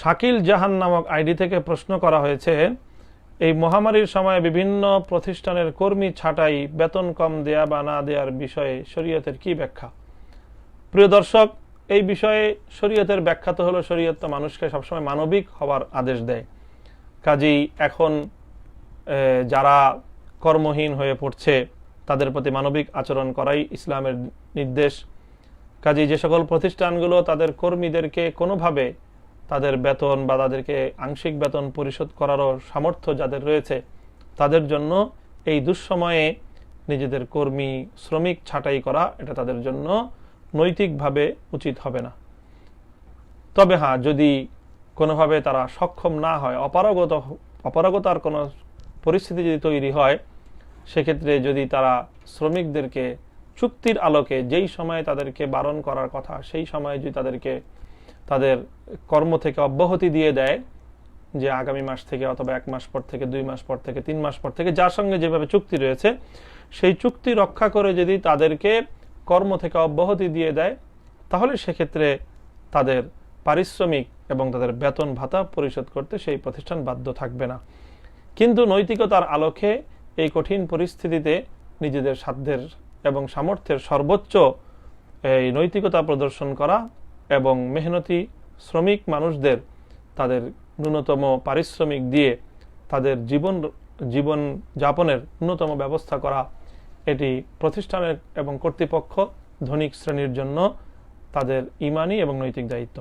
শাকিল জাহান নামক আইডি থেকে প্রশ্ন করা হয়েছে, এই মহামারীর সময় বিভিন্ন প্রতিষ্ঠানের কর্মী ছাঁটাই, বেতন কম দেয়া বা না দেওয়ার বিষয়ে শরীয়তের কি ব্যাখ্যা? প্রিয় দর্শক, এই বিষয়ে শরীয়তের ব্যাখ্যা তো হলো, শরীয়ত মানুষকে সবসময় মানবিক হওয়ার আদেশ দেয়। কাজেই এখন যারা কর্মহীন হয়ে পড়ছে, তাদের প্রতি মানবিক আচরণ করাই ইসলামের নির্দেশ। কাজেই যে সকল প্রতিষ্ঠানগুলো তাদের কর্মীদেরকে কোনোভাবে তাদের বেতন বা তাদেরকে আংশিক বেতন পরিশোধ করারও সামর্থ্য যাদের রয়েছে, তাদের জন্য এই দুঃসময়ে নিজেদের কর্মী, শ্রমিক ছাঁটাই করা এটা তাদের জন্য নৈতিকভাবে উচিত হবে না। তবে হ্যাঁ যদি কোনোভাবে তারা সক্ষম না হয়, অপারগত, অপারগতার কোনো পরিস্থিতি যদি তৈরি হয়, সেক্ষেত্রে যদি তারা শ্রমিকদেরকে চুক্তির আলোকে যেই সময়ে তাদেরকে বারণ করার কথা, সেই সময়ে যদি তাদেরকে তাদের কর্ম থেকে অব্যাহতি দিয়ে দেয় যে আগামী মাস থেকে অথবা এক মাস পর থেকে, দুই মাস পর থেকে, তিন মাস পর থেকে, যার সঙ্গে যেভাবে চুক্তি রয়েছে, সেই চুক্তি রক্ষা করে যদি তাদেরকে কর্ম থেকে অব্যাহতি দিয়ে দেয়, তাহলে সেক্ষেত্রে তাদের পারিশ্রমিক এবং তাদের বেতন ভাতা পরিশোধ করতে সেই প্রতিষ্ঠান বাধ্য থাকবে না। কিন্তু নৈতিকতার আলোকে এই কঠিন পরিস্থিতিতে নিজেদের সাধ্যের এবং সামর্থ্যের সর্বোচ্চ এই নৈতিকতা প্রদর্শন করা এবং মেহনতি শ্রমিক মানুষদের তাদের ন্যূনতম পারিশ্রমিক দিয়ে তাদের জীবন জীবন যাপনের ন্যূনতম ব্যবস্থা করা, এটি প্রতিষ্ঠানের এবং কর্তৃপক্ষ ধনিক শ্রেণির জন্য তাদের ইমানি এবং নৈতিক দায়িত্ব।